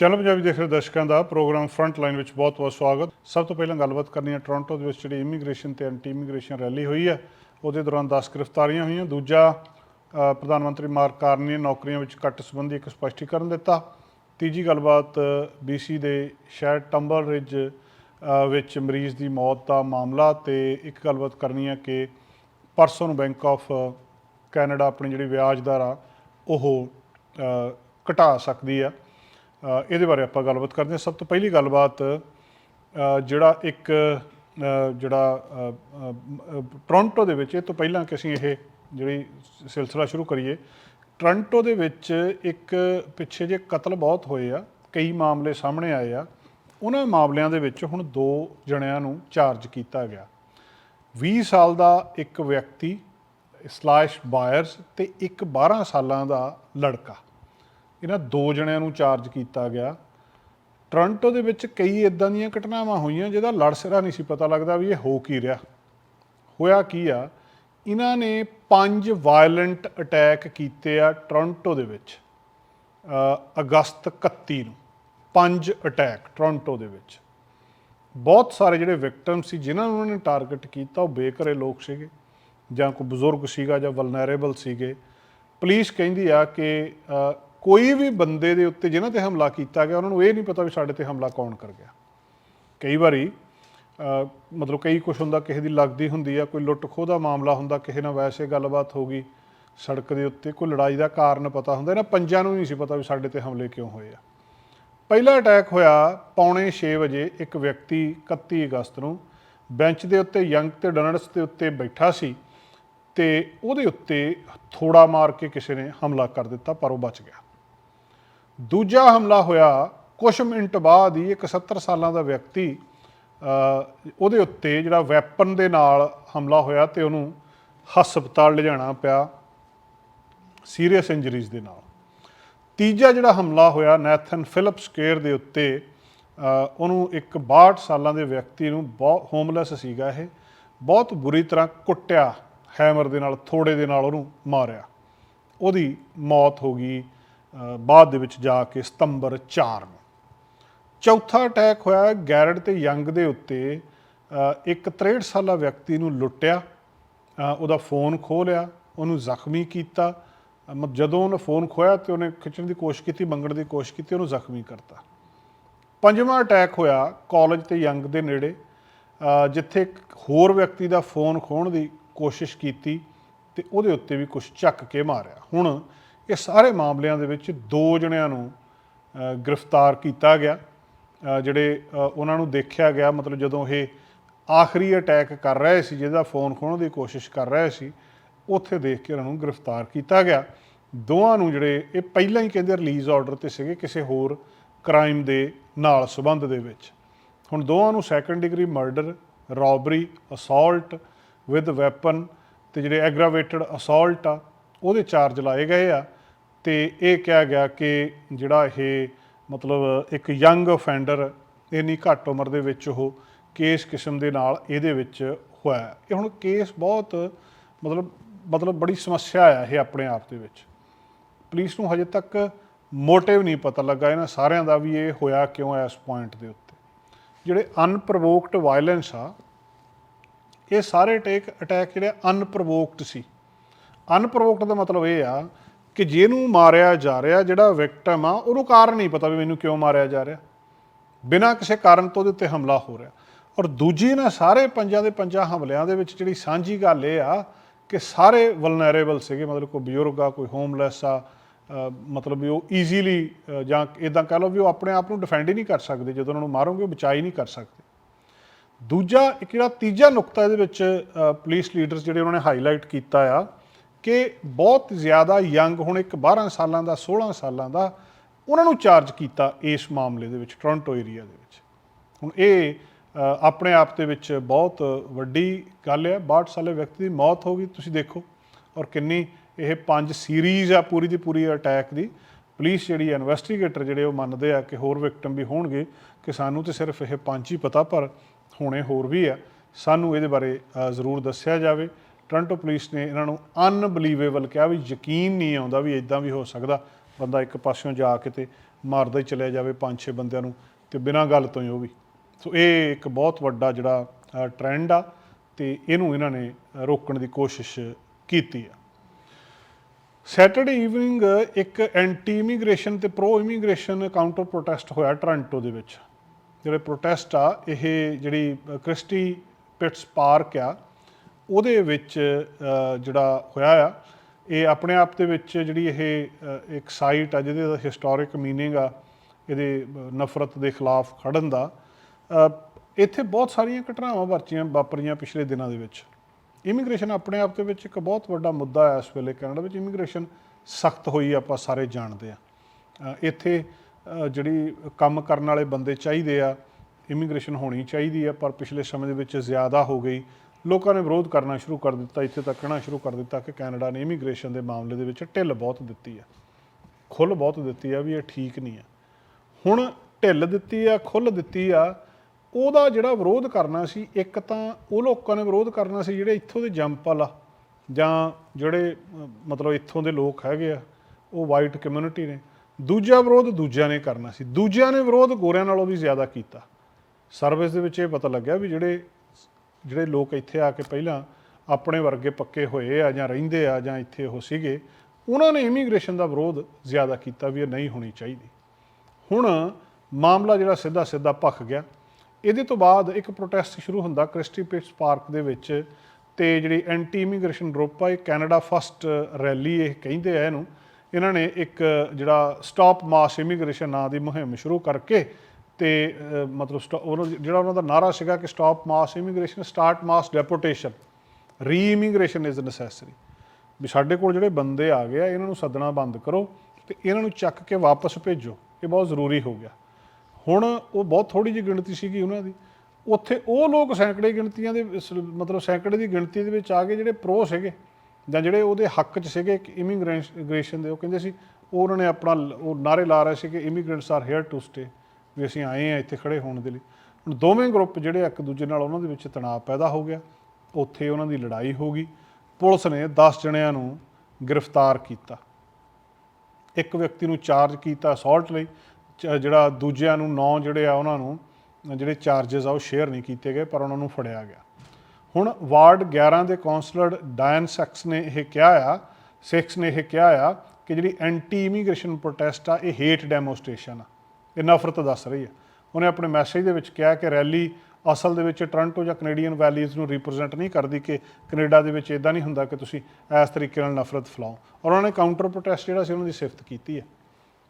Channel Punjabi ਦੇਖ ਰਹੇ ਦਰਸ਼ਕਾਂ ਦਾ ਪ੍ਰੋਗਰਾਮ ਫਰੰਟ ਲਾਈਨ ਵਿੱਚ ਬਹੁਤ-ਬਹੁਤ ਸਵਾਗਤ। ਸਭ ਤੋਂ ਪਹਿਲਾਂ ਗੱਲਬਾਤ ਕਰਨੀ ਹੈ ਟੋਰਾਂਟੋ ਦੇ ਵਿੱਚ ਜਿਹੜੀ ਇਮੀਗ੍ਰੇਸ਼ਨ ਤੇ ਐਂਟੀ ਇਮੀਗ੍ਰੇਸ਼ਨ ਰੈਲੀ ਹੋਈ ਹੈ, ਉਹਦੇ ਦੌਰਾਨ 10 ਗ੍ਰਿਫਤਾਰੀਆਂ ਹੋਈਆਂ। ਦੂਜਾ ਪ੍ਰਧਾਨ ਮੰਤਰੀ ਮਾਰਕ ਕਾਰਨੀ ਨੇ ਨੌਕਰੀਆਂ ਵਿੱਚ ਕੱਟ ਸੰਬੰਧੀ ਇੱਕ ਸਪਸ਼ਟੀਕਰਨ ਦਿੱਤਾ। ਤੀਜੀ ਗੱਲਬਾਤ BC ਦੇ ਸ਼ਹਿਰ ਟੰਬਲ ਰਿਜ ਵਿੱਚ ਮਰੀਜ਼ ਦੀ ਮੌਤ ਦਾ ਮਾਮਲਾ ਤੇ ਇੱਕ ਗੱਲਬਾਤ ਕਰਨੀ ਹੈ ਕਿ ਪਰਸੋਂ ਨੂੰ ਬੈਂਕ ਆਫ ਕੈਨੇਡਾ ਆਪਣੀ ਜਿਹੜੀ ਵਿਆਜ ਦਰ ਆ ਉਹ ਘਟਾ ਸਕਦੀ ਆ ਇਹਦੇ ਬਾਰੇ ਆਪਾਂ ਗੱਲਬਾਤ ਕਰਦੇ ਹਾਂ। ਸਭ ਤੋਂ ਪਹਿਲੀ ਗੱਲਬਾਤ ਜਿਹੜਾ ਇੱਕ ਜਿਹੜਾ ਅ, ਟੋਰਾਂਟੋ ਦੇ ਵਿੱਚ ਇਹ ਤੋਂ ਪਹਿਲਾਂ ਕਿ ਅਸੀਂ ਇਹ ਜਿਹੜੀ ਸਿਲਸਿਲਾ ਸ਼ੁਰੂ ਕਰੀਏ ਟੋਰਾਂਟੋ ਦੇ ਵਿੱਚ ਇੱਕ ਪਿੱਛੇ ਜੇ ਕਤਲ ਬਹੁਤ ਹੋਏ ਆ ਕਈ ਮਾਮਲੇ ਸਾਹਮਣੇ ਆਏ ਆ। ਉਹਨਾਂ ਮਾਮਲਿਆਂ ਦੇ ਵਿੱਚ ਹੁਣ ਦੋ ਜਣਿਆਂ ਨੂੰ ਚਾਰਜ ਕੀਤਾ ਗਿਆ। 20 ਸਾਲ ਦਾ ਇੱਕ ਵਿਅਕਤੀ ਸਲੈਸ਼ ਬਾਇਰਸ ਤੇ ਇੱਕ 12 ਸਾਲਾਂ ਦਾ ਲੜਕਾ। ਇਹਨਾਂ ਦੋ ਜਣਿਆਂ ਨੂੰ ਚਾਰਜ ਕੀਤਾ ਗਿਆ। ਟੋਰਾਂਟੋ ਦੇ ਵਿੱਚ ਕਈ ਇਦਾਂ ਦੀਆਂ ਘਟਨਾਵਾਂ ਹੋਈਆਂ ਜਿਹਦਾ ਲੜਸਰਾ ਨਹੀਂ ਸੀ ਪਤਾ ਲੱਗਦਾ ਵੀ ਇਹ ਹੋ ਕੀ ਰਿਹਾ। ਹੋਇਆ ਕੀ ਆ? ਇਹਨਾਂ ਨੇ ਪੰਜ ਵਾਇਲੈਂਟ ਅਟੈਕ ਕੀਤੇ ਆ ਟੋਰਾਂਟੋ ਦੇ ਵਿੱਚ। ਅਗਸਤ 31 ਨੂੰ ਪੰਜ ਅਟੈਕ ਟੋਰਾਂਟੋ ਦੇ ਵਿੱਚ। ਬਹੁਤ ਸਾਰੇ ਜਿਹੜੇ ਵਿਕਟਮ ਸੀ, ਜਿਨ੍ਹਾਂ ਨੂੰ ਉਹਨਾਂ ਨੇ ਟਾਰਗੇਟ ਕੀਤਾ, ਉਹ ਬੇਘਰੇ ਲੋਕ ਸੀਗੇ ਜਾਂ ਕੋਈ ਬਜ਼ੁਰਗ ਸੀਗਾ ਜਾਂ ਵਲਨਰੇਬਲ ਸੀਗੇ। ਪੁਲਿਸ ਕਹਿੰਦੀ ਆ ਕਿ ਕੋਈ ਵੀ ਬੰਦੇ ਦੇ ਉੱਤੇ ਜਿਨ੍ਹਾਂ ਤੇ ਹਮਲਾ ਕੀਤਾ ਗਿਆ, ਉਹਨਾਂ ਨੂੰ ਇਹ ਨਹੀਂ ਪਤਾ ਵੀ ਸਾਡੇ ਤੇ ਹਮਲਾ ਕੌਣ ਕਰ ਗਿਆ। ਕਈ ਵਾਰੀ ਮਤਲਬ ਕਈ ਕੁਛ ਹੁੰਦਾ, ਕਿਸੇ ਦੀ ਲੱਗਦੀ ਹੁੰਦੀ ਆ, ਕੋਈ ਲੁੱਟ ਖੋਹ ਦਾ ਮਾਮਲਾ ਹੁੰਦਾ, ਕਿਸੇ ਨਾਲ ਵੈਸੇ ਗੱਲਬਾਤ ਹੋ ਗਈ, ਸੜਕ ਦੇ ਉੱਤੇ ਕੋਈ ਲੜਾਈ ਦਾ ਕਾਰਨ ਪਤਾ ਹੁੰਦਾ, ਇਹਨਾਂ ਪੰਜਾਂ ਨੂੰ ਨਹੀਂ ਸੀ ਪਤਾ ਵੀ ਸਾਡੇ ਤੇ ਹਮਲੇ ਕਿਉਂ ਹੋਏ ਆ। ਪਹਿਲਾ ਅਟੈਕ ਹੋਇਆ ਪੌਣੇ 6 ਵਜੇ, ਇੱਕ ਵਿਅਕਤੀ 31 ਅਗਸਤ ਨੂੰ ਬੈਂਚ ਦੇ ਉੱਤੇ, ਯੰਗ ਤੇ ਡਨਰਸ ਦੇ ਉੱਤੇ ਬੈਠਾ ਸੀ ਤੇ ਉਹਦੇ ਉੱਤੇ ਥੋੜਾ ਮਾਰ ਕੇ ਕਿਸੇ ਨੇ ਹਮਲਾ ਕਰ ਦਿੱਤਾ, ਪਰ ਉਹ ਬਚ ਗਿਆ। ਦੂਜਾ ਹਮਲਾ ਹੋਇਆ ਕੁਝ ਮਿੰਟ ਬਾਅਦ ਹੀ ਇੱਕ 70 ਸਾਲਾਂ ਦਾ ਵਿਅਕਤੀ ਉਹਦੇ ਉੱਤੇ ਜਿਹੜਾ ਵੈਪਨ ਦੇ ਨਾਲ ਹਮਲਾ ਹੋਇਆ ਤੇ ਉਹਨੂੰ ਹਸਪਤਾਲ ਲਿਜਾਣਾ ਪਿਆ ਸੀਰੀਅਸ ਇੰਜਰੀਜ਼ ਦੇ ਨਾਲ। ਤੀਜਾ ਜਿਹੜਾ ਹਮਲਾ ਹੋਇਆ ਨੈਥਨ ਫਿਲਿਪਸ ਕੇਅਰ ਦੇ ਉੱਤੇ ਉਹਨੂੰ ਇੱਕ 62 ਸਾਲਾਂ ਦੇ ਵਿਅਕਤੀ ਨੂੰ ਬਹੁਤ ਹੋਮਲੈਸ ਸੀਗਾ ਇਹ, ਬਹੁਤ ਬੁਰੀ ਤਰ੍ਹਾਂ ਕੁੱਟਿਆ, ਹੈਮਰ ਦੇ ਨਾਲ, ਥੋੜੇ ਦੇ ਨਾਲ ਉਹਨੂੰ ਮਾਰਿਆ। ਉਹਦੀ ਮੌਤ ਹੋ ਗਈ। ਬਾਅਦ ਦੇ ਵਿੱਚ ਜਾ ਕੇ ਸਤੰਬਰ 4 ਨੂੰ। ਚੌਥਾ ਅਟੈਕ ਹੋਇਆ ਗੈਰਡ ਤੇ ਯੰਗ ਦੇ ਉੱਤੇ। ਇੱਕ 63 ਸਾਲਾ ਵਿਅਕਤੀ ਨੂੰ ਲੁੱਟਿਆ। ਉਹਦਾ ਫੋਨ ਖੋਹ ਲਿਆ, ਉਹਨੂੰ ਜ਼ਖਮੀ ਕੀਤਾ। ਮਤਲਬ ਜਦੋਂ ਉਹਨੇ ਫੋਨ ਖੋਇਆ ਤੇ ਉਹਨੇ ਖਿੱਚਣ ਦੀ ਕੋਸ਼ਿਸ਼ ਕੀਤੀ, ਮੰਗਣ ਦੀ ਕੋਸ਼ਿਸ਼ ਕੀਤੀ, ਉਹਨੂੰ ਜ਼ਖਮੀ ਕਰਤਾ। ਪੰਜਵਾਂ ਅਟੈਕ ਹੋਇਆ ਕਾਲਜ ਤੇ ਯੰਗ ਦੇ ਨੇੜੇ। ਜਿੱਥੇ ਇੱਕ ਹੋਰ ਵਿਅਕਤੀ ਦਾ ਫੋਨ ਖੋਹਣ ਦੀ ਕੋਸ਼ਿਸ਼ ਕੀਤੀ ਤੇ ਉਹਦੇ ਉੱਤੇ ਵੀ ਕੁਝ ਚੱਕ ਕੇ ਮਾਰਿਆ। ਹੁਣ ਇਹ ਸਾਰੇ ਮਾਮਲਿਆਂ ਦੇ ਵਿੱਚ ਦੋ ਜਣਿਆਂ ਨੂੰ ਗ੍ਰਿਫਤਾਰ ਕੀਤਾ ਗਿਆ। ਜਿਹੜੇ ਉਹਨਾਂ ਨੂੰ ਦੇਖਿਆ ਗਿਆ, ਮਤਲਬ ਜਦੋਂ ਇਹ ਆਖਰੀ ਅਟੈਕ ਕਰ ਰਹੇ ਸੀ, ਜਿਹਦਾ ਫੋਨ ਖੋਹਣ ਦੀ ਕੋਸ਼ਿਸ਼ ਕਰ ਰਹੇ ਸੀ, ਉੱਥੇ ਦੇਖ ਕੇ ਉਹਨਾਂ ਨੂੰ ਗ੍ਰਿਫਤਾਰ ਕੀਤਾ ਗਿਆ। ਦੋਵਾਂ ਨੂੰ ਜਿਹੜੇ ਇਹ ਪਹਿਲਾਂ ਹੀ ਕਹਿੰਦੇ ਰਿਲੀਜ਼ ਆਰਡਰ ਤੇ ਸੀਗੇ ਕਿਸੇ ਹੋਰ ਕ੍ਰਾਈਮ ਦੇ ਨਾਲ ਸੰਬੰਧ ਦੇ ਵਿੱਚ। ਹੁਣ ਦੋਵਾਂ ਨੂੰ second degree murder robbery assault with weapon ਤੇ ਜਿਹੜੇ ਐਗਰਾਵੇਟਡ ਅਸੌਲਟ ਆ, ਉਹਦੇ ਚਾਰਜ ਲਾਏ ਗਏ ਆ। ਤੇ ਇਹ ਕਿਹਾ ਗਿਆ ਕਿ ਜਿਹੜਾ ਇਹ ਮਤਲਬ ਇੱਕ ਯੰਗ ਅਫੈਂਡਰ ਇੰਨੀ ਘੱਟ ਉਮਰ ਦੇ ਵਿੱਚ ਉਹ ਕੇਸ ਕਿਸਮ ਦੇ ਨਾਲ ਇਹਦੇ ਵਿੱਚ ਹੋਇਆ ਇਹ ਹੁਣ ਕੇਸ ਬਹੁਤ ਮਤਲਬ ਮਤਲਬ ਬੜੀ ਸਮੱਸਿਆ ਆ ਇਹ ਆਪਣੇ ਆਪ ਦੇ ਵਿੱਚ। ਪੁਲਿਸ ਨੂੰ ਹਜੇ ਤੱਕ ਮੋਟਿਵ ਨਹੀਂ ਪਤਾ ਲੱਗਾ, ਇਹਨਾਂ ਸਾਰਿਆਂ ਦਾ ਵੀ ਇਹ ਹੋਇਆ ਕਿਉਂ ਹੈ ਇਸ ਪੁਆਇੰਟ ਦੇ ਉੱਤੇ। ਜਿਹੜੇ ਅਨਪ੍ਰੋਵੋਕਡ ਵਾਇਲੈਂਸ ਆ, ਇਹ ਸਾਰੇ ਟੇਕ ਅਟੈਕ ਜਿਹੜੇ ਅਨਪ੍ਰੋਵੋਕਡ ਸੀ। ਅਨਪ੍ਰੋਵੋਕਡ ਦਾ ਮਤਲਬ ਇਹ ਆ ਕਿ ਜਿਹਨੂੰ ਮਾਰਿਆ ਜਾ ਰਿਹਾ, ਜਿਹੜਾ ਵਿਕਟਮ ਆ, ਉਹਨੂੰ ਕਾਰਨ ਨਹੀਂ ਪਤਾ ਵੀ ਮੈਨੂੰ ਕਿਉਂ ਮਾਰਿਆ ਜਾ ਰਿਹਾ। ਬਿਨਾਂ ਕਿਸੇ ਕਾਰਨ ਤੋਂ ਉਹਦੇ ਉੱਤੇ ਹਮਲਾ ਹੋ ਰਿਹਾ। ਔਰ ਦੂਜੀ ਨਾ, ਸਾਰੇ ਪੰਜਾਂ ਦੇ ਪੰਜਾਂ ਹਮਲਿਆਂ ਦੇ ਵਿੱਚ ਜਿਹੜੀ ਸਾਂਝੀ ਗੱਲ ਇਹ ਆ ਕਿ ਸਾਰੇ ਵਲਨਰੇਬਲ ਸੀਗੇ, ਮਤਲਬ ਕੋਈ ਬਜ਼ੁਰਗ ਆ, ਕੋਈ ਹੋਮਲੈਸ ਆ ਮਤਲਬ ਵੀ ਉਹ ਈਜ਼ੀਲੀ ਜਾਂ ਇਦਾਂ ਕਹ ਲਓ ਵੀ ਉਹ ਆਪਣੇ ਆਪ ਨੂੰ ਡਿਫੈਂਡ ਹੀ ਨਹੀਂ ਕਰ ਸਕਦੇ। ਜਦੋਂ ਉਹਨਾਂ ਨੂੰ ਮਾਰੋਗੇ, ਉਹ ਬਚਾ ਹੀ ਨਹੀਂ ਕਰ ਸਕਦੇ। ਦੂਜਾ, ਇੱਕ ਜਿਹੜਾ ਤੀਜਾ ਨੁਕਤਾ ਇਹਦੇ ਵਿੱਚ ਪੁਲਿਸ ਲੀਡਰਸ ਜਿਹੜੇ ਉਹਨਾਂ ਨੇ ਹਾਈਲਾਈਟ ਕੀਤਾ ਆ ਕਿ ਬਹੁਤ ਜ਼ਿਆਦਾ ਯੰਗ ਹੁਣ ਇੱਕ 12 ਸਾਲਾਂ ਦਾ 16 ਸਾਲਾਂ ਦਾ ਉਹਨਾਂ ਨੂੰ ਚਾਰਜ ਕੀਤਾ ਇਸ ਮਾਮਲੇ ਦੇ ਵਿੱਚ ਟੋਰਾਂਟੋ ਏਰੀਆ ਦੇ ਵਿੱਚ। ਹੁਣ ਇਹ ਆਪਣੇ ਆਪ ਦੇ ਵਿੱਚ ਬਹੁਤ ਵੱਡੀ ਗੱਲ ਹੈ 62 ਸਾਲੇ ਵਿਅਕਤੀ ਦੀ ਮੌਤ ਹੋ ਗਈ, ਤੁਸੀਂ ਦੇਖੋ। ਔਰ ਕਿੰਨੀ ਇਹ ਪੰਜ ਸੀਰੀਜ਼ ਆ ਪੂਰੀ ਦੀ ਪੂਰੀ ਅਟੈਕ ਦੀ। ਪੁਲਿਸ ਜਿਹੜੀ ਇਨਵੈਸਟੀਗੇਟਰ ਜਿਹੜੇ ਉਹ ਮੰਨਦੇ ਆ ਕਿ ਹੋਰ ਵਿਕਟਮ ਵੀ ਹੋਣਗੇ, ਕਿ ਸਾਨੂੰ ਤੇ ਸਿਰਫ ਇਹ ਪੰਜ ਹੀ ਪਤਾ, ਪਰ ਹੋਣੇ ਹੋਰ ਵੀ ਆ। ਸਾਨੂੰ ਇਹਦੇ ਬਾਰੇ ਜ਼ਰੂਰ ਦੱਸਿਆ ਜਾਵੇ। ਟੋਰਾਂਟੋ ਪੁਲਿਸ ਨੇ ਇਹਨਾਂ ਨੂੰ ਅਨਬਲੀਵੇਬਲ ਕਿਹਾ ਵੀ ਯਕੀਨ ਨਹੀਂ ਆਉਂਦਾ ਵੀ ਇਦਾਂ ਵੀ ਹੋ ਸਕਦਾ ਬੰਦਾ ਇੱਕ ਪਾਸਿਓਂ ਜਾ ਕੇ ਤੇ ਮਾਰਦਾ ਹੀ ਚਲਿਆ ਜਾਵੇ ਪੰਜ ਛੇ ਬੰਦਿਆਂ ਨੂੰ ਤੇ ਬਿਨਾਂ ਗੱਲ ਤੋਂ ਹੀ ਉਹ ਵੀ। ਸੋ ਇਹ ਇੱਕ ਬਹੁਤ ਵੱਡਾ ਜਿਹੜਾ ਟ੍ਰੈਂਡ ਆ ਤੇ ਇਹਨੂੰ ਇਹਨਾਂ ਨੇ ਰੋਕਣ ਦੀ ਕੋਸ਼ਿਸ਼ ਕੀਤੀ ਆ। ਸੈਟਰਡੇ ਈਵਨਿੰਗ ਇੱਕ ਐਂਟੀ ਇਮੀਗ੍ਰੇਸ਼ਨ ਤੇ ਪ੍ਰੋ ਇਮੀਗ੍ਰੇਸ਼ਨ ਕਾਊਂਟਰ ਪ੍ਰੋਟੈਸਟ ਹੋਇਆ ਟੋਰਾਂਟੋ ਦੇ ਵਿੱਚ। ਜਿਹੜੇ ਪ੍ਰੋਟੈਸਟ ਆ, ਇਹ ਜਿਹੜੀ ਕ੍ਰਿਸਟੀ ਪਿਟਸ ਪਾਰਕ ਆ ਉਹਦੇ ਵਿੱਚ ਜਿਹੜਾ ਹੋਇਆ ਆ, ਇਹ ਆਪਣੇ ਆਪ ਦੇ ਵਿੱਚ ਜਿਹੜੀ ਇਹ ਇੱਕ ਸਾਈਟ ਆ, ਜਿਹਦੇ ਦਾ ਹਿਸਟੋਰਿਕ ਮੀਨਿੰਗ ਆ, ਇਹਦੇ ਨਫ਼ਰਤ ਦੇ ਖਿਲਾਫ ਖੜਨ ਦਾ ਇੱਥੇ ਬਹੁਤ ਸਾਰੀਆਂ ਘਟਨਾਵਾਂ ਵਾਪਰੀਆਂ ਵਾਪਰੀਆਂ ਪਿਛਲੇ ਦਿਨਾਂ ਦੇ ਵਿੱਚ। ਇਮੀਗ੍ਰੇਸ਼ਨ ਆਪਣੇ ਆਪ ਦੇ ਵਿੱਚ ਇੱਕ ਬਹੁਤ ਵੱਡਾ ਮੁੱਦਾ ਹੈ ਇਸ ਵੇਲੇ ਕੈਨੇਡਾ ਵਿੱਚ। ਇਮੀਗ੍ਰੇਸ਼ਨ ਸਖਤ ਹੋਈ ਆਪਾਂ ਸਾਰੇ ਜਾਣਦੇ ਆ। ਇੱਥੇ ਜਿਹੜੀ ਕੰਮ ਕਰਨ ਵਾਲੇ ਬੰਦੇ ਚਾਹੀਦੇ ਆ ਇਮੀਗ੍ਰੇਸ਼ਨ ਹੋਣੀ ਚਾਹੀਦੀ ਆ, ਪਰ ਪਿਛਲੇ ਸਮੇਂ ਦੇ ਵਿੱਚ ਜ਼ਿਆਦਾ ਹੋ ਗਈ। ਲੋਕਾਂ ਨੇ ਵਿਰੋਧ ਕਰਨਾ ਸ਼ੁਰੂ ਕਰ ਦਿੱਤਾ, ਇੱਥੇ ਤੱਕ ਕਹਿਣਾ ਸ਼ੁਰੂ ਕਰ ਦਿੱਤਾ ਕਿ ਕੈਨੇਡਾ ਨੇ ਇਮੀਗ੍ਰੇਸ਼ਨ ਦੇ ਮਾਮਲੇ ਦੇ ਵਿੱਚ ਢਿੱਲ ਬਹੁਤ ਦਿੱਤੀ ਆ। ਖੁੱਲ ਬਹੁਤ ਦਿੱਤੀ ਆ ਵੀ ਇਹ ਠੀਕ ਨਹੀਂ ਆ। ਹੁਣ ਢਿੱਲ ਦਿੱਤੀ ਆ ਖੁੱਲ ਦਿੱਤੀ ਆ, ਉਹਦਾ ਜਿਹੜਾ ਵਿਰੋਧ ਕਰਨਾ ਸੀ, ਇੱਕ ਤਾਂ ਉਹ ਲੋਕਾਂ ਨੇ ਵਿਰੋਧ ਕਰਨਾ ਸੀ ਜਿਹੜੇ ਇੱਥੋਂ ਦੇ ਜੰਪਲ ਆ, ਜਾਂ ਜਿਹੜੇ, ਮਤਲਬ ਇੱਥੋਂ ਦੇ ਲੋਕ ਹੈਗੇ ਆ, ਉਹ ਵਾਈਟ ਕਮਿਊਨਿਟੀ ਨੇ। ਦੂਜਾ ਵਿਰੋਧ ਦੂਜਿਆਂ ਨੇ ਕਰਨਾ ਸੀ। ਦੂਜਿਆਂ ਨੇ ਵਿਰੋਧ ਗੋਰਿਆਂ ਨਾਲੋਂ ਵੀ ਜ਼ਿਆਦਾ ਕੀਤਾ। ਸਰਵਿਸ ਦੇ ਵਿੱਚ ਇਹ ਪਤਾ ਲੱਗਿਆ ਵੀ ਜਿਹੜੇ ਜਿਹੜੇ ਲੋਕ ਇੱਥੇ ਆ ਕੇ ਪਹਿਲਾਂ ਆਪਣੇ ਵਰਗੇ ਪੱਕੇ ਹੋਏ ਆ ਜਾਂ ਰਹਿੰਦੇ ਆ ਜਾਂ ਇੱਥੇ ਉਹ ਸੀਗੇ, ਉਹਨਾਂ ਨੇ ਇਮੀਗ੍ਰੇਸ਼ਨ ਦਾ ਵਿਰੋਧ ਜ਼ਿਆਦਾ ਕੀਤਾ ਵੀ ਇਹ ਨਹੀਂ ਹੋਣੀ ਚਾਹੀਦੀ। ਹੁਣ ਮਾਮਲਾ ਜਿਹੜਾ ਸਿੱਧਾ ਸਿੱਧਾ ਭਖ ਗਿਆ। ਇਹਦੇ ਤੋਂ ਬਾਅਦ ਇੱਕ ਪ੍ਰੋਟੈਸਟ ਸ਼ੁਰੂ ਹੁੰਦਾ ਕ੍ਰਿਸਟੀ ਪਿਟਸ ਪਾਰਕ ਦੇ ਵਿੱਚ ਤੇ ਜਿਹੜੀ ਐਂਟੀ ਇਮੀਗ੍ਰੇਸ਼ਨ ਗਰੁੱਪ ਆ, ਇਹ ਕੈਨੇਡਾ ਫਸਟ ਰੈਲੀ ਇਹ ਕਹਿੰਦੇ ਆ ਇਹਨੂੰ। ਇਹਨਾਂ ਨੇ ਇੱਕ ਜਿਹੜਾ ਸਟਾਪ ਮਾਸ ਇਮੀਗ੍ਰੇਸ਼ਨ ਨਾਂ ਦੀ ਮੁਹਿੰਮ ਸ਼ੁਰੂ ਕਰਕੇ ਤੇ ਮਤਲਬ ਸਟਾ- ਉਹਨਾਂ ਜਿਹੜਾ ਉਹਨਾਂ ਦਾ ਨਾਰਾ ਸੀਗਾ ਕਿ stop mass immigration start mass deportation re immigration is necessary ਵੀ ਸਾਡੇ ਕੋਲ ਜਿਹੜੇ ਬੰਦੇ ਆ ਗਏ ਆ, ਇਹਨਾਂ ਨੂੰ ਸੱਦਣਾ ਬੰਦ ਕਰੋ ਤੇ ਇਹਨਾਂ ਨੂੰ ਚੱਕ ਕੇ ਵਾਪਸ ਭੇਜੋ। ਇਹ ਬਹੁਤ ਜ਼ਰੂਰੀ ਹੋ ਗਿਆ। ਹੁਣ ਉਹ ਬਹੁਤ ਥੋੜੀ ਜਿਹੀ ਗਿਣਤੀ ਸੀਗੀ ਉਹਨਾਂ ਦੀ। ਉੱਥੇ ਉਹ ਲੋਕ ਸੈਂਕੜੇ ਗਿਣਤੀਆਂ ਦੇ ਮਤਲਬ ਸੈਂਕੜੇ ਦੀ ਗਿਣਤੀ ਦੇ ਵਿੱਚ ਆ ਗਏ ਜਿਹੜੇ ਪ੍ਰੋ ਸੀਗੇ, ਜਾਂ ਜਿਹੜੇ ਉਹਦੇ ਹੱਕ 'ਚ ਸੀਗੇ ਇਮੀਗ੍ਰੇਸ਼ਨ ਦੇ। ਉਹ ਕਹਿੰਦੇ ਸੀ, ਉਹ ਉਹਨਾਂ ਨੇ ਆਪਣਾ, ਉਹ ਨਾਰੇ ਲਾ ਰਹੇ ਸੀ ਕਿ immigrants are here to stay ਵੀ ਅਸੀਂ ਆਏ ਆ ਇੱਥੇ ਖੜੇ ਹੋਣ ਦੇ ਲਈ। ਹੁਣ ਦੋਵੇਂ ਗਰੁੱਪ ਜਿਹੜੇ ਇੱਕ ਦੂਜੇ ਨਾਲ ਉਹਨਾਂ ਦੇ ਵਿੱਚ ਤਣਾਅ ਪੈਦਾ ਹੋ ਗਿਆ। ਉੱਥੇ ਉਹਨਾਂ ਦੀ ਲੜਾਈ ਹੋ ਗਈ। ਪੁਲਿਸ ਨੇ 10 ਜਣਿਆਂ ਨੂੰ ਗ੍ਰਿਫਤਾਰ ਕੀਤਾ। ਇੱਕ ਵਿਅਕਤੀ ਨੂੰ ਚਾਰਜ ਕੀਤਾ ਅਸੌਲਟ ਲਈ। ਜਿਹੜਾ ਦੂਜਿਆਂ ਨੂੰ ਨੌ ਜਿਹੜੇ ਆ ਉਹਨਾਂ ਨੂੰ, ਜਿਹੜੇ ਚਾਰजेस ਆ ਉਹ ਸ਼ੇਅਰ ਨਹੀਂ ਕੀਤੇ ਗਏ, ਪਰ ਉਹਨਾਂ ਨੂੰ ਫੜਿਆ ਗਿਆ। ਹੁਣ ਵਾਰਡ 11 ਦੇ ਕਾਉਂਸਲਰ ਡਾਇਨ ਸੈਕਸ ਨੇ ਇਹ ਕਿਹਾ ਆ, ਸਿਕਸ ਨੇ ਇਹ ਕਿਹਾ ਆ ਕਿ ਜਿਹੜੀ ਐਂਟੀ ਇਮੀਗ੍ਰੇਸ਼ਨ ਪ੍ਰੋਟੈਸਟ ਆ, ਇਹ ਹੇਟ ਡੈਮੋਸਟ੍ਰੇਸ਼ਨ ਆ। ਇਹ ਨਫ਼ਰਤ ਦੱਸ ਰਹੀ ਆ ਉਹਨੇ ਆਪਣੇ ਮੈਸੇਜ ਦੇ ਵਿੱਚ ਕਿਹਾ ਕਿ ਰੈਲੀ ਅਸਲ ਦੇ ਵਿੱਚ ਟੋਰਾਂਟੋ ਜਾਂ ਕੈਨੇਡੀਅਨ ਵੈਲੀਜ਼ ਨੂੰ ਰਿਪਰੈਜ਼ੈਂਟ ਨਹੀਂ ਕਰਦੀ ਕਿ ਕੈਨੇਡਾ ਦੇ ਵਿੱਚ ਇਦਾਂ ਨਹੀਂ ਹੁੰਦਾ ਕਿ ਤੁਸੀਂ ਇਸ ਤਰੀਕੇ ਨਾਲ ਨਫ਼ਰਤ ਫੈਲਾਓ। ਔਰ ਉਹਨਾਂ ਨੇ ਕਾਊਂਟਰ ਪ੍ਰੋਟੈਸਟ ਜਿਹੜਾ ਸੀ, ਉਹਨਾਂ ਦੀ ਸਿਫਤ ਕੀਤੀ ਹੈ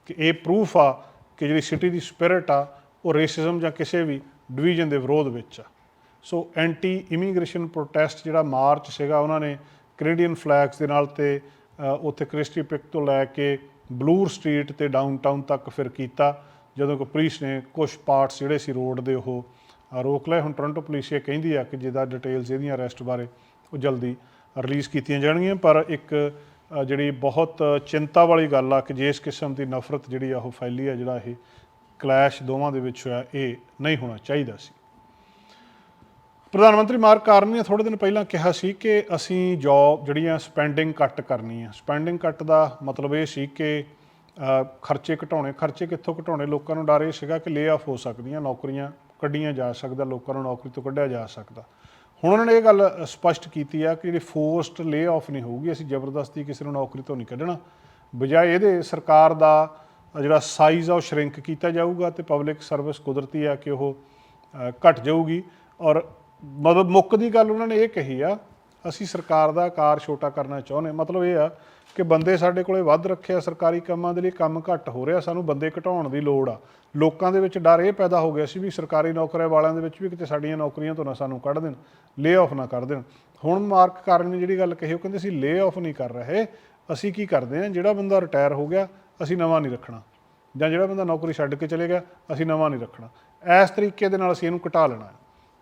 ਕਿ ਇਹ ਪ੍ਰੂਫ ਆ ਕਿ ਜਿਹੜੀ ਸਿਟੀ ਦੀ ਸਪਿਰਿਟ ਆ, ਉਹ ਰੇਸਿਜ਼ਮ ਜਾਂ ਕਿਸੇ ਵੀ ਡਿਵੀਜ਼ਨ ਦੇ ਵਿਰੋਧ ਵਿੱਚ ਆ। ਸੋ ਐਂਟੀ ਇਮੀਗ੍ਰੇਸ਼ਨ ਪ੍ਰੋਟੈਸਟ ਜਿਹੜਾ ਮਾਰਚ ਸੀਗਾ, ਉਹਨਾਂ ਨੇ ਕੈਨੇਡੀਅਨ ਫਲੈਗਸ ਦੇ ਨਾਲ ਤੇ ਉੱਥੇ ਕ੍ਰਿਸਟੀ ਪਿਕ ਤੋਂ ਲੈ ਕੇ ਬਲੂਰ ਸਟਰੀਟ ਤੇ ਡਾਊਨਟਾਊਨ ਤੱਕ ਫਿਰ ਕੀਤਾ। ਜਦੋਂ ਕਿ ਪੁਲਿਸ ਨੇ ਕੁਝ ਪਾਰਟਸ ਜਿਹੜੇ ਸੀ ਰੋਡ ਦੇ ਉਹ ਰੋਕ ਲਏ। ਹੁਣ ਟੋਰਾਂਟੋ ਪੁਲਿਸ ਇਹ ਕਹਿੰਦੀ ਆ ਕਿ ਜਿਹਦਾ ਡਿਟੇਲਸ ਇਹਦੀਆਂ ਅਰੈਸਟ ਬਾਰੇ ਉਹ ਜਲਦੀ ਰਿਲੀਜ਼ ਕੀਤੀਆਂ ਜਾਣਗੀਆਂ। ਪਰ ਇੱਕ ਜਿਹੜੀ ਬਹੁਤ ਚਿੰਤਾ ਵਾਲੀ ਗੱਲ ਆ ਕਿ ਜੇ ਇਸ ਕਿਸਮ ਦੀ ਨਫ਼ਰਤ ਜਿਹੜੀ ਆ ਉਹ ਫੈਲੀ ਆ, ਜਿਹੜਾ ਇਹ ਕਲੈਸ਼ ਦੋਵਾਂ ਦੇ ਵਿੱਚ ਹੋਇਆ, ਇਹ ਨਹੀਂ ਹੋਣਾ ਚਾਹੀਦਾ ਸੀ। ਪ੍ਰਧਾਨ ਮੰਤਰੀ ਮਾਰਕ ਕਾਰਨੀ ਨੇ ਥੋੜੇ ਦਿਨ ਪਹਿਲਾਂ ਕਿਹਾ ਸੀ ਕਿ ਅਸੀਂ ਜੌਬ ਜਿਹੜੀਆਂ ਸਪੈਂਡਿੰਗ ਕੱਟ ਕਰਨੀ ਆ ਸਪੈਂਡਿੰਗ ਕੱਟ ਦਾ ਮਤਲਬ ਇਹ ਸੀ ਕਿ ਖਰਚੇ ਘਟਾਉਣੇ ਖਰਚੇ ਕਿੱਥੋਂ ਘਟਾਉਣੇ? ਲੋਕਾਂ ਨੂੰ ਡਰ ਇਹ ਸੀਗਾ ਕਿ ਲੇ ਆਫ ਹੋ ਸਕਦੀਆਂ ਨੌਕਰੀਆਂ ਕੱਢੀਆਂ ਜਾ ਸਕਦਾ ਲੋਕਾਂ ਨੂੰ ਨੌਕਰੀ ਤੋਂ ਕੱਢਿਆ ਜਾ ਸਕਦਾ। ਹੁਣ ਉਹਨਾਂ ਨੇ ਇਹ ਗੱਲ ਅ, ਸਪਸ਼ਟ ਕੀਤੀ ਆ ਕਿ ਜਿਹੜੀ ਫੋਰਸਡ ਲੇ ਆਫ ਨਹੀਂ ਹੋਊਗੀ ਅਸੀਂ ਜ਼ਬਰਦਸਤੀ ਕਿਸੇ ਨੂੰ ਨੌਕਰੀ ਤੋਂ ਨਹੀਂ ਕੱਢਣਾ। ਬਜਾਏ ਇਹਦੇ ਸਰਕਾਰ ਦਾ ਜਿਹੜਾ ਸਾਈਜ਼ ਆ ਉਹ ਸ਼ਰਿੰਕ ਕੀਤਾ ਜਾਊਗਾ ਤੇ ਪਬਲਿਕ ਸਰਵਿਸ ਕੁਦਰਤੀ ਆ ਕਿ ਉਹ ਅ, ਘਟ ਜਾਊਗੀ। ਔਰ ਮਤਲਬ ਮੁੱਖ ਦੀ ਗੱਲ ਉਹਨਾਂ ਨੇ ਇਹ ਕਹੀ ਆ ਅਸੀਂ ਸਰਕਾਰ ਦਾ ਆਕਾਰ ਛੋਟਾ ਕਰਨਾ ਚਾਹੁੰਦੇ ਮਤਲਬ ਇਹ ਆ ਕਿ ਬੰਦੇ ਸਾਡੇ ਕੋਲੇ ਵੱਧ ਰੱਖਿਆ, ਸਰਕਾਰੀ ਕੰਮਾਂ ਦੇ ਲਈ ਕੰਮ ਘੱਟ ਹੋ ਰਿਹਾ, ਸਾਨੂੰ ਬੰਦੇ ਘਟਾਉਣ ਦੀ ਲੋੜ ਆ। ਲੋਕਾਂ ਦੇ ਵਿੱਚ ਡਰ ਇਹ ਪੈਦਾ ਹੋ ਗਿਆ ਸੀ ਵੀ ਸਰਕਾਰੀ ਨੌਕਰੀਆਂ ਵਾਲਿਆਂ ਦੇ ਵਿੱਚ ਵੀ ਕਿਤੇ ਸਾਡੀਆਂ ਨੌਕਰੀਆਂ ਤੋਂ ਨਾ ਸਾਨੂੰ ਕੱਢ ਦੇਣ ਲੇ ਆਫ ਨਾ ਕਰ ਦੇਣ। ਹੁਣ ਮਾਰਕ ਕਾਰਨ ਨੇ ਜਿਹੜੀ ਗੱਲ ਕਹੀ, ਉਹ ਕਹਿੰਦੇ ਸੀ ਲੇ ਆਫ ਨਹੀਂ ਕਰ ਰਹੇ, ਅਸੀਂ ਕੀ ਕਰਦੇ ਹਾਂ? ਜਿਹੜਾ ਬੰਦਾ ਰਿਟਾਇਰ ਹੋ ਗਿਆ, ਅਸੀਂ ਨਵਾਂ ਨਹੀਂ ਰੱਖਣਾ। ਜਾਂ ਜਿਹੜਾ ਬੰਦਾ ਨੌਕਰੀ ਛੱਡ ਕੇ ਚਲੇ ਗਿਆ, ਅਸੀਂ ਨਵਾਂ ਨਹੀਂ ਰੱਖਣਾ। ਇਸ ਤਰੀਕੇ ਦੇ ਨਾਲ ਅਸੀਂ ਇਹਨੂੰ ਘਟਾ ਲੈਣਾ।